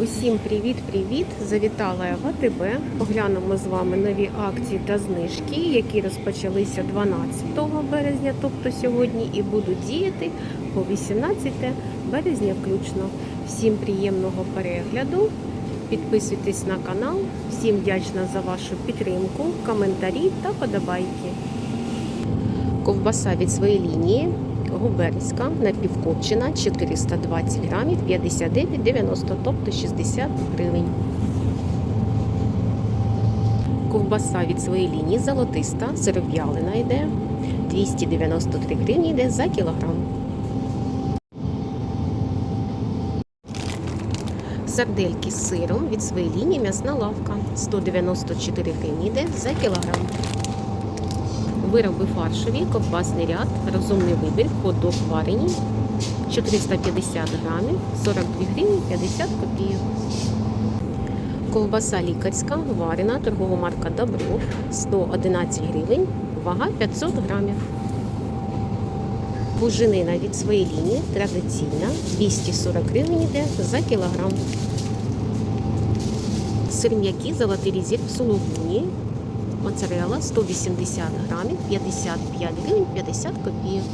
Усім привіт-привіт! Завітала я в. Поглянемо з вами нові акції та знижки, які розпочалися 12 березня, тобто сьогодні, і будуть діяти по 18 березня включно. Всім приємного перегляду. Підписуйтесь на канал. Всім вдячна за вашу підтримку, коментарі та подобайки. Ковбаса від своєї лінії. Губерська напівкопчена 420 грамів 59,90, тобто 60 гривень. Ковбаса від своєї лінії золотиста, сиров'ялина йде 293 гривні йде за кілограм. Сардельки з сиром від своєї лінії м'ясна лавка 194 гривні йде за кілограм. Вироби фаршові, ковбасний ряд, розумний вибір, хот-дог варені, 450 грамів, 42 гривні 50 копійок. Ковбаса лікарська, варена, торгова марка Добро, 111 гривень, вага 500 грамів. Буженина від своєї лінії, традиційна, 240 гривень йде за кілограм. Сир м'який, золотий резерв сулугуні, Моцарелла 180 грамів, 55 гривень 50 копійок.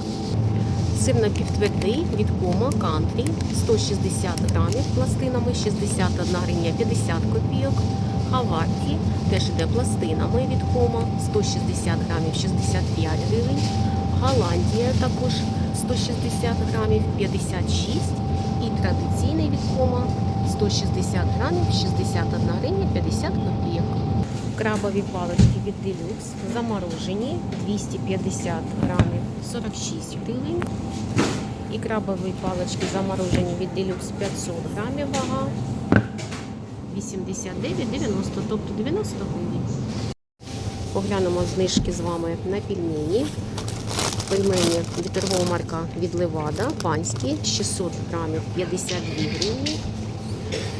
Сир напівтвердий від кома кантрі 160 грамів пластинами 61 гривня 50 копійок. Хаварті теж йде пластинами від кома 160 грамів 65 гривень. Голландія також 160 грамів 56 і традиційний від кома 160 грамів 61 гривня 50 копійок. Крабові палички від Делюкс заморожені 250 грамів 46 гривень. І крабові палички заморожені від Делюкс 500 грамів вага 89,90, тобто 90 гривень. Поглянемо знижки з вами на пельмені. Пельмені від торгового марка від Левада, панські 600 грамів 52 гривні.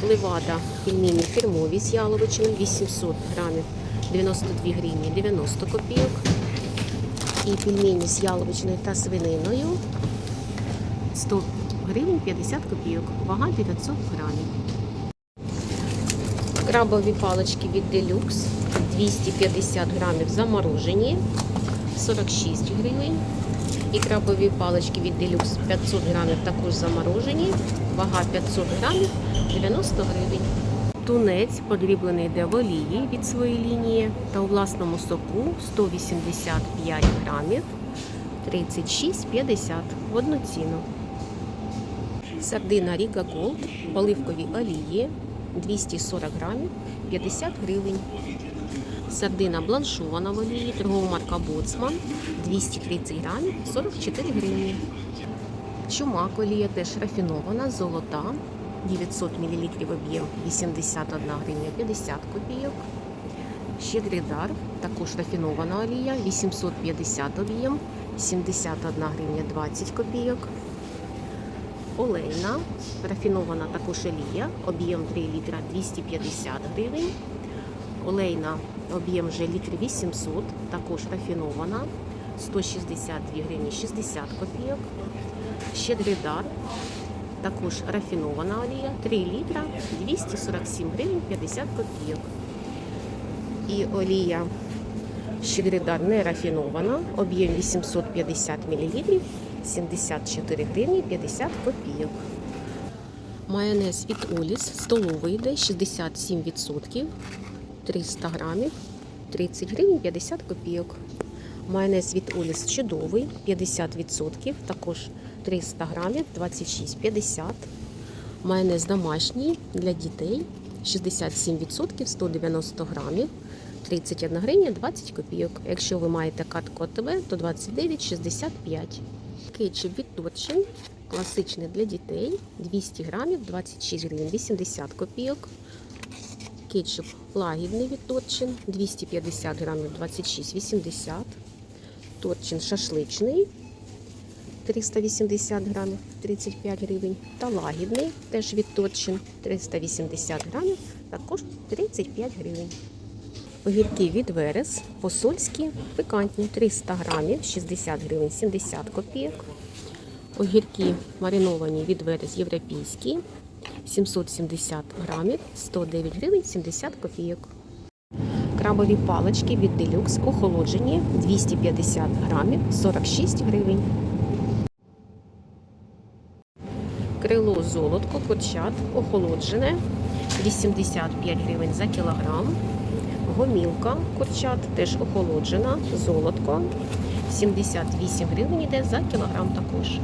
Левада пельмені фірмові з яловичиною 800 грамів 92 гривні 90 копійок. І пельмені з яловичиною та свининою 100 гривень 50 копійок. Вага 900 грамів. Крабові палички від Deluxe 250 грамів заморожені 46 гривень. І крабові палички від Deluxe 500 грамів також заморожені. Вага 500 грамів 90 гривень. Тунець подріблений йде в олії від своєї лінії та у власному соку 185 грамів 36,50 в одну ціну. Сардина Ріга Голд в олії 240 грамів 50 гривень. Сардина бланшована в олії, торгова марка Боцман 230 грамів 44 гривні. Чумак олія теж рафінована, золота 900 мл об'єм 81 гривня 50 копійок. Щедрий дар, також рафінована олія 850 об'єм 71 гривня 20 копійок. Олейна, рафінована також олія, об'єм 3 літра 250 гривень. Олейна об'єм вже літр 800, також рафінована 162 гривні 60 копійок. Щедрий дар, також рафінована олія 3 літра 247 гривень 50 копійок. І олія щедрий дар не рафінована, об'єм 850 мл 74 гривні 50 копійок. Майонез від Оліс столовий йде 67%, 300 грамів, 30 гривень 50 копійок. Майонез від Оліс чудовий, 50%, також 300 грамів, 26,50. Майонез домашній для дітей 67%, 190 грамів, 31 гривня 20 копійок. Якщо ви маєте картку АТБ, то 29,65. Кетчуп від Торчин, класичний для дітей, 200 грамів, 26 гривень 80 копійок. Кетчуп лагідний від Торчин, 250 грамів, 26,80. Торчин шашличний, 380 грамів, 35 гривень. Та лагідний, теж від Торчин, 380 грамів, також 35 гривень. Огірки від Верес, посольські, пикантні, 300 грамів, 60 гривень, 70 копійок. Огірки мариновані від Верес європейські, 770 грамів, 109 гривень 70 копійок. Крабові палички від Deluxe охолоджені 250 грамів, 46 гривень. Крило золотко курчат охолоджене 85 гривень за кілограм. Гомілка курчат теж охолоджена, золотко 78 гривень йде за кілограм також.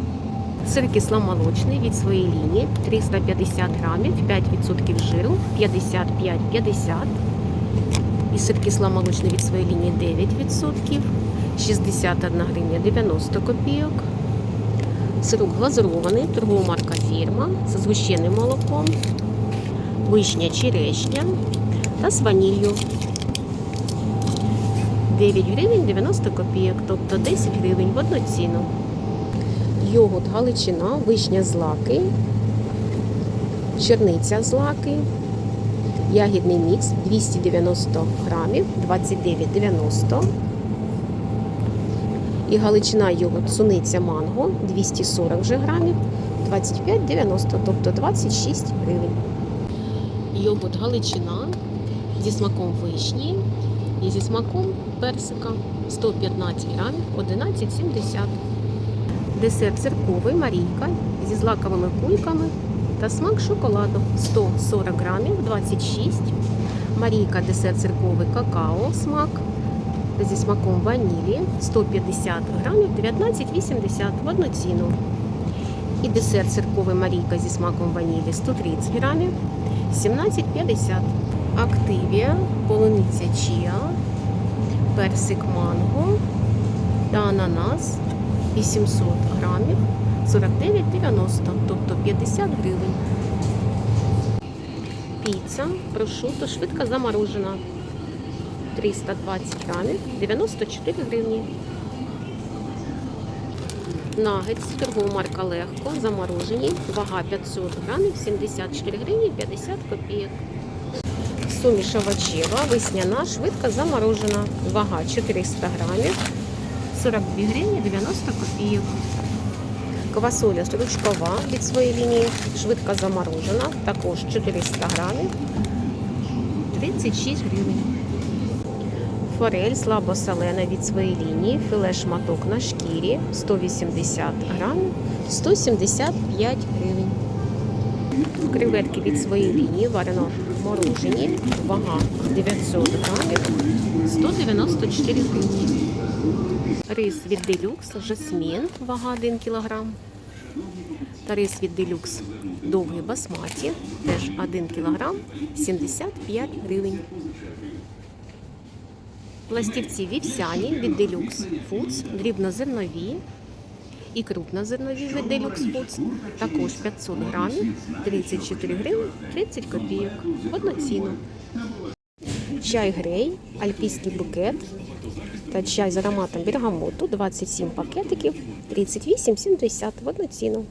Сир кисломолочний від своєї лінії 350 грамів, 5% жиру, 55,50. І сир кисломолочний від своєї лінії 9%, 61 гривня 90 копійок. Сироп глазурований, торгова марка фірма з згущеним молоком, вишня черешня та з ваніллю. 9 гривень 90 копійок, тобто 10 гривень в одну ціну. Йогурт Галичина, вишня з лаки, черниця з лаки, ягідний мікс 290 грамів, 29,90. І галичина йогурт суниця манго 240 вже грамів, 25,90, тобто 26 гривень. Йогурт галичина зі смаком вишні і зі смаком персика 115 грамів, 11,70. Десерт цирковий Марійка зі злаковими кульками та смак шоколаду 140 грамів, 26. Марійка десерт цирковий какао смак зі смаком ванілі 150 грамів, 19,80 в одну ціну. І десерт цирковий Марійка зі смаком ванілі 130 грамів, 17,50. Активія, полуниця чіа, персик манго та ананас 800 грамів 49,90, тобто 50 гривень. Піца, прошуто, швидко заморожена. 320 грамів, 94 гривні. Нагетс, торгова марка Легко, заморожені, вага 500 грамів, 74 гривні, 50 копійок. Суміш овочева, весняна, швидко заморожена, вага 400 грамів, 42 гривні 90 копійок. Квасоля стручкова від своєї лінії, швидко заморожена, також 400 грамів, 36 гривень. Форель слабосолена від своєї лінії, філе шматок на шкірі 180 грамів, 175 гривень. Креветки від своєї лінії варено морожені, вага 900 грамів, 194 гривні. Рис від Делюкс, жасмін, вага 1 кг. Та рис від Делюкс довгий басматі, теж 1 кг, 75 гривень. Пластівці вівсяні від Deluxe Foods, дрібнозернові і крупнозернові від Deluxe Foods, також 500 грамів, 34 гривні, 30 копійок, ціну. Чай грей, альпійський букет та чай з ароматом бергамоту, 27 пакетиків, 38,70 в одну ціну.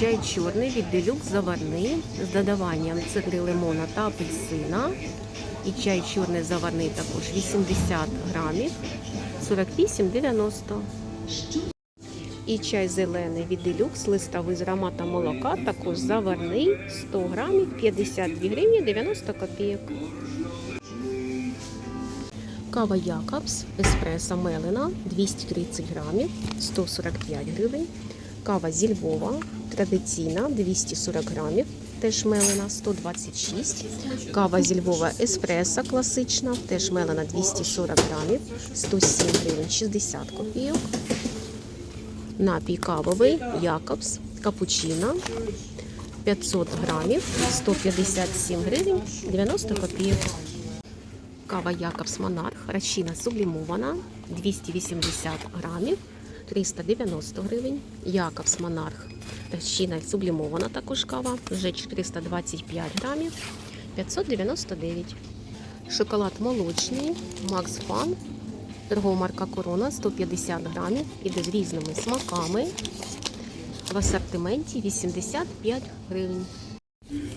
Чай чорний від Deluxe заварний з додаванням цедри лимона та апельсина. І чай чорний заварний також 80 грамів, 48,90. І чай зелений від Deluxe листовий з ароматом молока, також заварний 100 грамів, 52 гривні 90 копійок. Кава Якобс, еспресо Мелена 230 грамів, 145 гривень. Кава зі Львова, традиційна 240 грамів, теж мелена 126. Кава зі Львова еспресо класична, теж мелена 240 грамів, 107 гривень 60 копійок. Напій кавовий Якобс, капучино 500 грамів, 157 гривень 90 копійок. Кава Якобс Монарх, рачина сублімована 280 грамів, 390 гривень. Якобс Монарх, рачина сублімована також кава, вже 425 грамів, 599. Шоколад молочний, Макс Фан, торгова марка Корона 150 грамів, іде з різними смаками. В асортименті 85 гривень.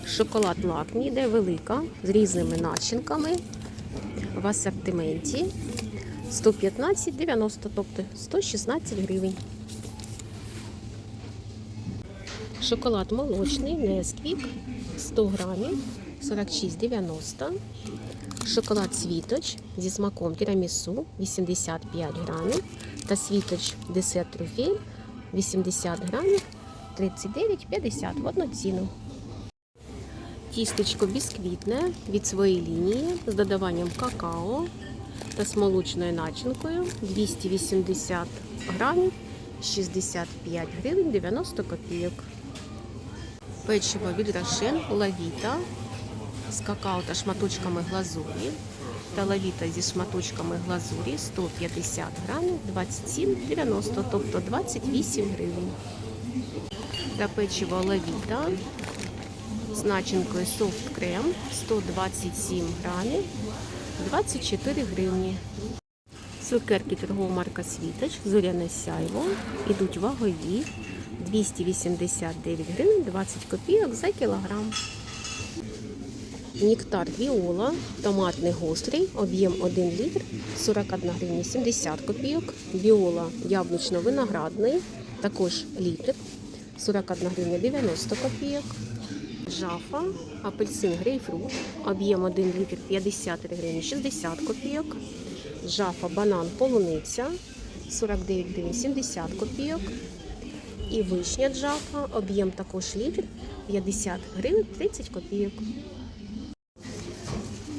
Шоколад лакмі йде велика з різними начинками в асортименті 115,90, тобто 116 гривень. Шоколад молочний Несквік 100 грамів 46,90. Шоколад світоч зі смаком тірамісу 85 грамів. Та світоч десерт труфель 80 грамів 39,50 в одну ціну. Тістечко бісквітне від своєї лінії з додаванням какао та з молочною начинкою 280 грамів 65 гривень 90 копійок. Печиво від Рошен Лавіта з какао та шматочками глазурі. Та лавіта зі шматочками глазурі 150 грамів 27,90, тобто 28 гривень. Та печиво лавіта з начинкою софт крем 127 грамів 24 гривні. Цукерки торгова марка Світоч, зоряне сяйво. Ідуть вагові 289 гривень 20 копійок за кілограм. Нектар Віола, томатний гострий, об'єм 1 літр, 41 гривня 70 копійок. Віола яблучно-виноградний, також літр, 41 гривня 90 копійок. Жафа, апельсин грейпфрут, об'єм 1 літр 53 гривні 60 копійок. Жафа банан полуниця 49 гривень 70 копійок. І вишня джафа, об'єм також літр 50 гривень 30 копійок.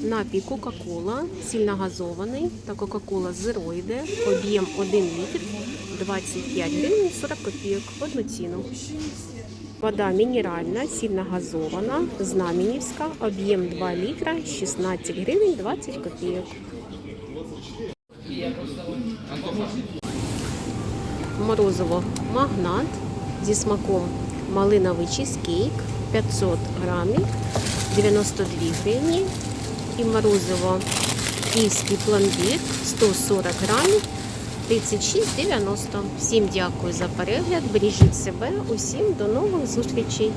Напій Кока-Кола, сильногазований та Кока-Кола Зероїде, об'єм 1 літр 25 гривень 40 копійок одну ціну. Вода мінеральна, сильно газована, знаменівська, об'єм 2 літра, 16 гривень 20 копійок. Морозиво магнат зі смаком малиновий чизкейк 500 грамів, 92 гривні. І морозиво київський пломбір 140 грамів, 36,90. Всім дякую за перегляд. Бережіть себе. Усім до нових зустрічей.